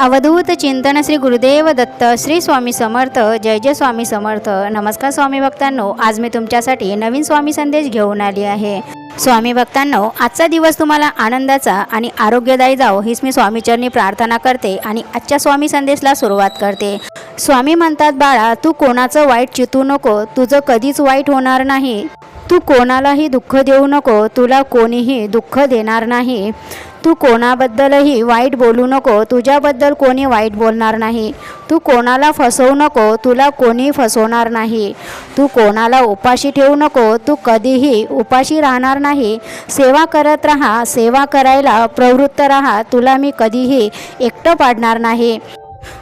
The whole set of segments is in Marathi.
अवधूत चिंतन श्री गुरुदेव दत्त श्री स्वामी समर्थ जय जय स्वामी समर्थ. नमस्कार स्वामी भक्तांनो आज मी तुमच्यासाठी नवीन स्वामी संदेश घेऊन आली आहे. स्वामी भक्तांनो आजचा दिवस तुम्हाला आनंदाचा आणि आरोग्यदायी जावो हीच मी स्वामीचरणी प्रार्थना करते आणि आजच्या स्वामी संदेशला सुरुवात करते. स्वामी म्हणतात बाळा तू कोणाचं वाईट चितू नको तुझं कधीच वाईट होणार नाही. तू कोणालाही दुःख देऊ नको तुला कोणीही दुःख देणार नाही. तू कोणाबद्दलही वाईट बोलू नको तुझ्याबद्दल कोणी वाईट बोलणार नाही. तू कोणाला फसवू नको तुला कोणी फसवणार नाही. तू कोणाला उपाशी ठेवू नको तू कधीही उपाशी राहणार नाही. सेवा करत राहा सेवा करायला प्रवृत्त राहा तुला मी कधीही एकटं पाडणार नाही.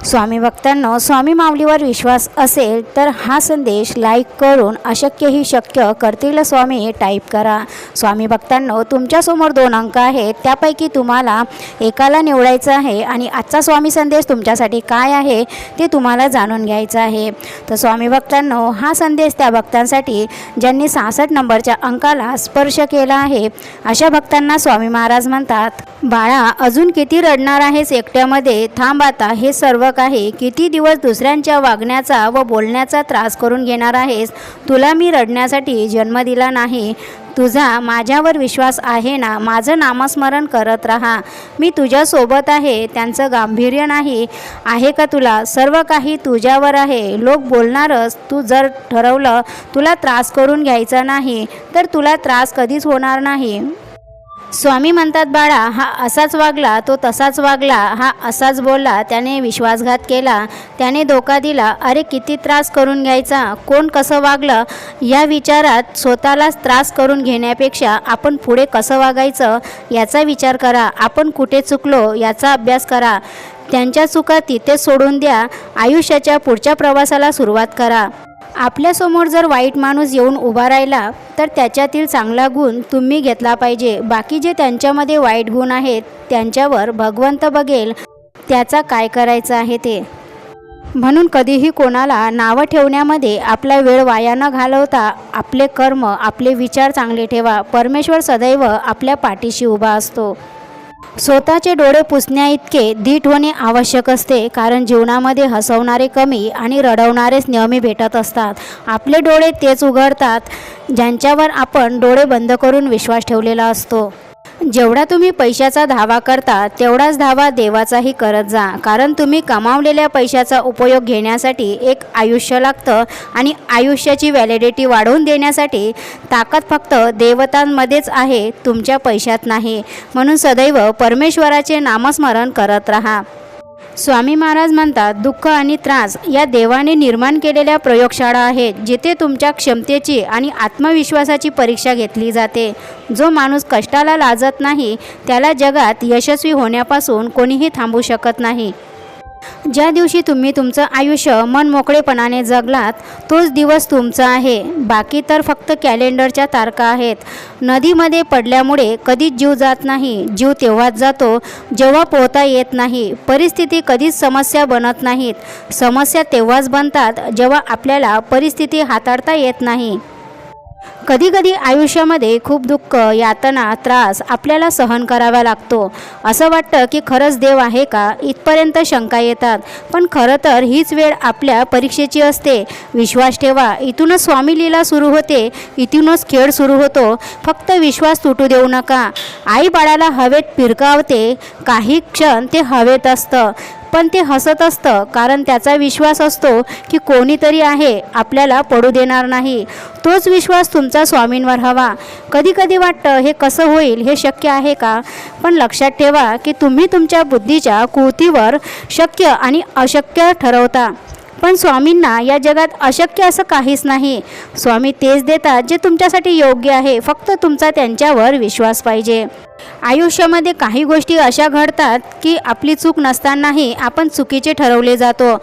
स्वामी भक्तांनो स्वामी माऊलीवर विश्वास असेल तर हा संदेश लाईक करून अशक्यही शक्य करतील स्वामी टाईप करा. स्वामी भक्तांनो तुमच्यासमोर दोन अंक आहेत. त्यापैकी तुम्हाला एकाला निवडायचं आहे आणि आजचा स्वामी संदेश तुमच्यासाठी काय आहे ते तुम्हाला जाणून घ्यायचं आहे. तर स्वामी भक्तांनो हा संदेश त्या भक्तांसाठी ज्यांनी सहासष्ट नंबरच्या अंकाला स्पर्श केला आहे अशा भक्तांना स्वामी महाराज म्हणतात बाळा अजून किती रडणार आहेस एकट्यामध्ये? थांब आता हे सर्व काही किती दिवस दुसऱ्यांच्या वागण्याचा व बोलण्याचा त्रास करून घेणार आहेस? तुला मी रडण्यासाठी जन्म दिला नाही. तुझा माझ्यावर विश्वास आहे ना? माझं नामस्मरण करत राहा. मी तुझ्यासोबत आहे. त्यांचं गांभीर्य नाही. आहे का तुला? सर्व काही तुझ्यावर आहे. लोक बोलणारच. तू जर ठरवलं तुला त्रास करून घ्यायचा नाही तर तुला त्रास कधीच होणार नाही. स्वामी म्हणतात बाळा हा असाच वागला तो तसाच वागला हा असाच बोलला त्याने विश्वासघात केला त्याने धोका दिला अरे किती त्रास करून घ्यायचा कोण कसं वागलं? या विचारात स्वतःलाच त्रास करून घेण्यापेक्षा आपण पुढे कसं वागायचं याचा विचार करा. आपण कुठे चुकलो याचा अभ्यास करा. त्यांच्या चुका तिथे सोडून द्या. आयुष्याच्या पुढच्या प्रवासाला सुरुवात करा. आपल्यासमोर जर वाईट माणूस येऊन उभा राहिला तर त्याच्यातील चांगला गुण तुम्ही घेतला पाहिजे. बाकी जे त्यांच्यामध्ये वाईट गुण आहेत त्यांच्यावर भगवंत बघेल त्याचा काय करायचं आहे ते. म्हणून कधीही कोणाला नावं ठेवण्यामध्ये आपला वेळ वाया न घालवता आपले कर्म आपले विचार चांगले ठेवा. परमेश्वर सदैव आपल्या पाठीशी उभा असतो. स्वतःचे डोळे पुसण्याइतके धीट होणे आवश्यक असते कारण जीवनामध्ये हसवणारे कमी आणि रडवणारेच नेहमी भेटत असतात. आपले डोळे तेच उघडतात ज्यांच्यावर आपण डोळे बंद करून विश्वास ठेवलेला असतो. जेवढा तुम्ही पैशाचा धावा करता तेवढाच धावा देवाचाही करत जा. कारण तुम्ही कमावलेल्या पैशाचा उपयोग घेण्यासाठी एक आयुष्य लागतं आणि आयुष्याची व्हॅलिडिटी वाढवून देण्यासाठी ताकद फक्त देवतांमध्येच आहे तुमच्या पैशात नाही. म्हणून सदैव परमेश्वराचे नामस्मरण करत राहा. स्वामी महाराज म्हणतात दुःख आणि त्रास या देवाने निर्माण केलेल्या प्रयोगशाळा आहेत जिथे तुमच्या क्षमतेची आणि आत्मविश्वासाची परीक्षा घेतली जाते. जो माणूस कष्टाला लाजत नाही त्याला जगात यशस्वी होण्यापासून कोणीही थांबू शकत नाही. ज्या दिवशी तुम्ही तुमचं आयुष्य मनमोकळेपणाने जगलात तोच दिवस तुमचा आहे. बाकी तर फक्त कॅलेंडरच्या तारखा आहेत. नदीमध्ये पडल्यामुळे कधीच जीव जात नाही. जीव तेव्हाच जातो जेव्हा पोहता येत नाही. परिस्थिती कधीच समस्या बनत नाहीत. समस्या तेव्हाच बनतात जेव्हा आपल्याला परिस्थिती हाताळता येत नाही. कधीकधी आयुष्यामध्ये खूप दुःख यातना त्रास आपल्याला सहन करावा लागतो. असं वाटतं की खरंच देव आहे का? इथपर्यंत शंका येतात. पण खरं तर हीच वेळ आपल्या परीक्षेची असते. विश्वास ठेवा. इथूनच स्वामी लीला सुरू होते. इथूनच खेळ सुरू होतो. फक्त विश्वास तुटू देऊ नका. आई बाळाला हवेत फिरकावते काही क्षण ते हवेत असतं. पण ते हसत असतं. कारण त्याचा विश्वास असतो की कोणीतरी आहे. आपल्याला पडू देणार नाही. तोच विश्वास तुमचा स्वामींवर हवा. कधी कधी वाटतं हे कसं होईल हे शक्य आहे का? पण लक्षात ठेवा की तुम्ही तुमच्या बुद्धीच्या कृतीवर शक्य आणि अशक्य ठरवता. पण स्वामींना या जगात अशक्य असं काहीच नाही. स्वामी तेच देतात जे तुमच्यासाठी योग्य आहे. फक्त तुमचा त्यांच्यावर विश्वास पाहिजे. आयुष्यामध्ये काही गोष्टी अशा घडतात की आपली चूक नसतानाही आपण चुकीचे ठरवले जातो.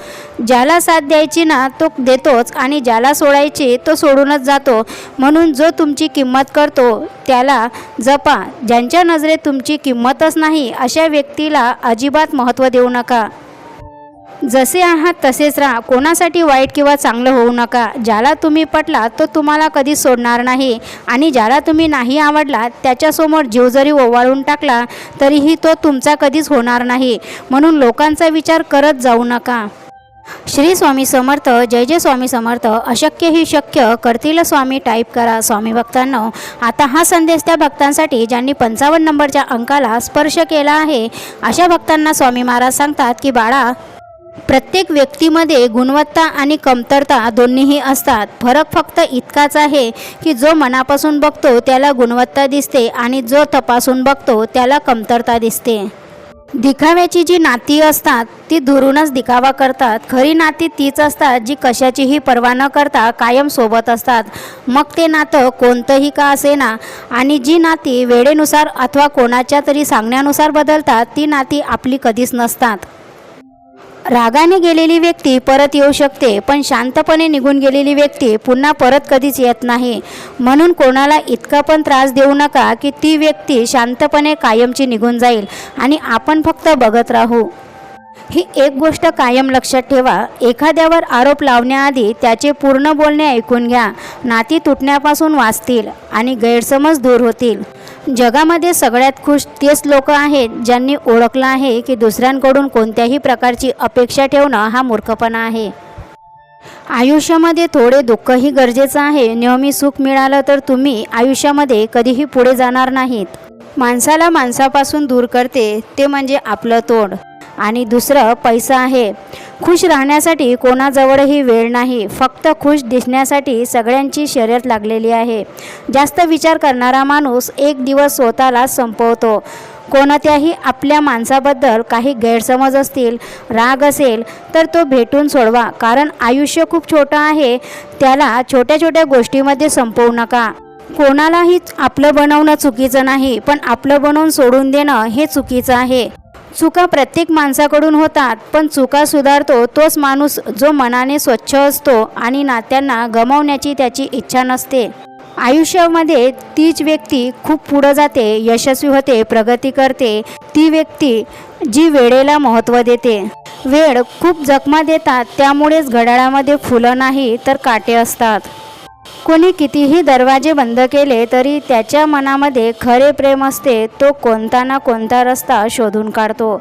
ज्याला साथ द्यायची ना तो देतोच आणि ज्याला सोडायची तो सोडूनच जातो. म्हणून जो तुमची किंमत करतो त्याला जपा. ज्यांच्या नजरेत तुमची किंमतच नाही अशा व्यक्तीला अजिबात महत्त्व देऊ नका. जसे आहात तसेच राहा. कोणासाठी वाईट किंवा चांगलं होऊ नका. ज्याला तुम्ही पटला तो तुम्हाला कधी सोडणार नाही. आणि ज्याला तुम्ही नाही आवडला त्याच्यासमोर जीव जरी ओवाळून टाकला तरीही तो तुमचा कधीच होणार नाही. म्हणून लोकांचा विचार करत जाऊ नका. श्री स्वामी समर्थ जय जय स्वामी समर्थ. अशक्य ही शक्य करतील स्वामी टाईप करा. स्वामी भक्तांना आता हा संदेश त्या भक्तांसाठी ज्यांनी पंचावन्न नंबरच्या अंकाला स्पर्श केला आहे. अशा भक्तांना स्वामी महाराज सांगतात की बाळा प्रत्येक व्यक्तीमध्ये गुणवत्ता आणि कमतरता दोन्हीही असतात. फरक फक्त इतकाच आहे की जो मनापासून बघतो त्याला गुणवत्ता दिसते आणि जो तपासून बघतो त्याला कमतरता दिसते. दिखाव्याची जी नाती असतात ती दुरूनच दिखावा करतात. खरी नाती तीच असतात जी कशाचीही पर्वा न करता कायम सोबत असतात. मग ते नातं कोणतंही का असेना आणि जी नाती वेळेनुसार अथवा कोणाच्या तरी सांगण्यानुसार बदलतात ती नाती आपली कधीच नसतात. रागाने गेलेली व्यक्ती परत येऊ शकते पण शांतपणे निघून गेलेली व्यक्ती पुन्हा परत कधीच येत नाही. म्हणून कोणाला इतका पण त्रास देऊ नका की ती व्यक्ती शांतपणे कायमची निघून जाईल आणि आपण फक्त बघत राहू. ही एक गोष्ट कायम लक्षात ठेवा. एखाद्यावर आरोप लावण्याआधी त्याचे पूर्ण बोलणे ऐकून घ्या. नाती तुटण्यापासून वाचतील आणि गैरसमज दूर होतील. जगामध्ये सगळ्यात खुश तेच लोक आहेत ज्यांनी ओळखलं आहे की दुसऱ्यांकडून कोणत्याही प्रकारची अपेक्षा ठेवणं हा मूर्खपणा आहे. आयुष्यामध्ये थोडे दुःखही गरजेचं आहे. नेहमी सुख मिळालं तर तुम्ही आयुष्यामध्ये कधीही पुढे जाणार नाहीत. माणसाला माणसापासून दूर करते ते म्हणजे आपलं तोंड. आणि दुसरं पैसा आहे. खुश राहण्यासाठी कोणाजवळही वेळ नाही. फक्त खुश दिसण्यासाठी सगळ्यांची शर्यत लागलेली आहे. जास्त विचार करणारा माणूस एक दिवस स्वतःला संपवतो. कोणत्याही आपल्या माणसाबद्दल काही गैरसमज असतील राग असेल तर तो भेटून सोडवा. कारण आयुष्य खूप छोटं आहे. त्याला छोट्या छोट्या गोष्टीमध्ये संपवू नका. कोणालाही आपलं बनवणं चुकीचं नाही पण आपलं बनवून सोडून देणं हे चुकीचं आहे. चुका प्रत्येक माणसाकडून होतात पण चुका सुधारतो तोच माणूस जो मनाने स्वच्छ असतो आणि नात्यांना गमावण्याची त्याची इच्छा नसते. आयुष्यामध्ये तीच व्यक्ती खूप पुढं जाते यशस्वी होते प्रगती करते. ती व्यक्ती जी वेळेला महत्त्व देते. वेळ खूप जखमा देतात त्यामुळेच घड्याळामध्ये फुलं नाही तर काटे असतात. कोणी कितीही दरवाजे बंद केले तरी त्याच्या मनामध्ये खरे प्रेम असते तो कोणता ना कोणता रस्ता शोधून काढतो.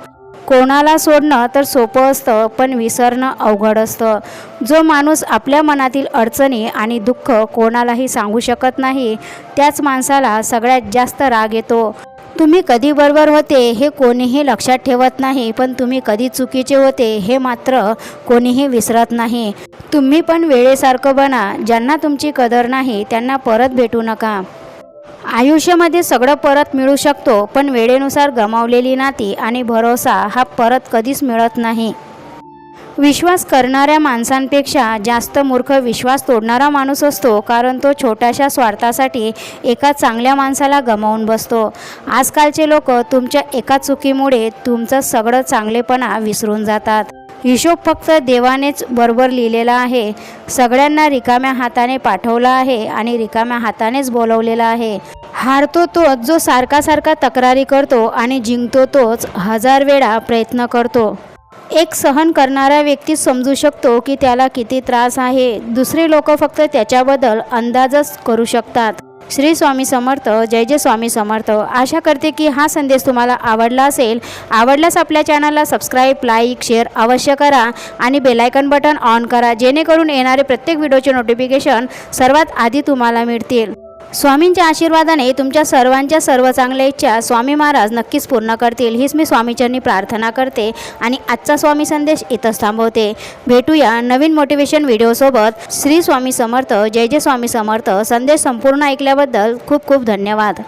कोणाला सोडणं तर सोपं असतं पण विसरणं अवघड असतं. जो माणूस आपल्या मनातील अडचणी आणि दुःख कोणालाही सांगू शकत नाही त्याच माणसाला सगळ्यात जास्त राग येतो. तुम्ही कधी बरोबर होते हे कोणीही लक्षात ठेवत नाही पण तुम्ही कधी चुकीचे होते हे मात्र कोणीही विसरत नाही. तुम्ही पण वेळेसारखं बना ज्यांना तुमची कदर नाही त्यांना परत भेटू नका. आयुष्यामध्ये सगळं परत मिळू शकतो पण वेळेनुसार गमावलेली नाती आणि भरोसा हा परत कधीच मिळत नाही. विश्वास करणाऱ्या माणसांपेक्षा जास्त मूर्ख विश्वास तोडणारा माणूस असतो कारण तो छोट्याशा स्वार्थासाठी एका चांगल्या माणसाला गमावून बसतो. आजकालचे लोक तुमच्या एका चुकीमुळे तुमचं सगळं चांगलेपणा विसरून जातात. हिशोब फक्त देवानेच बरोबर लिहिलेला आहे. सगळ्यांना रिकाम्या हाताने पाठवलं आहे आणि रिकाम्या हातानेच बोलवलेला आहे. हारतो तोच जो सारखा सारखा तक्रारी करतो आणि जिंकतो तोच हजार वेळा प्रयत्न करतो. एक सहन करणारा व्यक्ती समजू शकतो की त्याला किती त्रास आहे. दुसरे लोक फक्त त्याच्याबद्दल अंदाजच करू शकतात. श्री स्वामी समर्थ जय जय स्वामी समर्थ. आशा करते की हा संदेश तुम्हाला आवडला असेल. आवडल्यास आपल्या चॅनलला सबस्क्राईब लाईक शेअर अवश्य करा आणि बेलायकन बटन ऑन करा जेणेकरून येणारे प्रत्येक व्हिडिओचे नोटिफिकेशन सर्वात आधी तुम्हाला मिळतील. स्वामींच्या आशीर्वादाने तुमच्या सर्वांच्या सर्व चांगल्या इच्छा स्वामी महाराज नक्कीच पूर्ण करतील. हीच मी स्वामीचरणी प्रार्थना करते आणि आजचा स्वामी संदेश इथंच थांबवते. भेटूया नवीन मोटिवेशन व्हिडिओसोबत श्री स्वामी समर्थ जय जय स्वामी समर्थ. संदेश संपूर्ण ऐकल्याबद्दल खूप खूप धन्यवाद.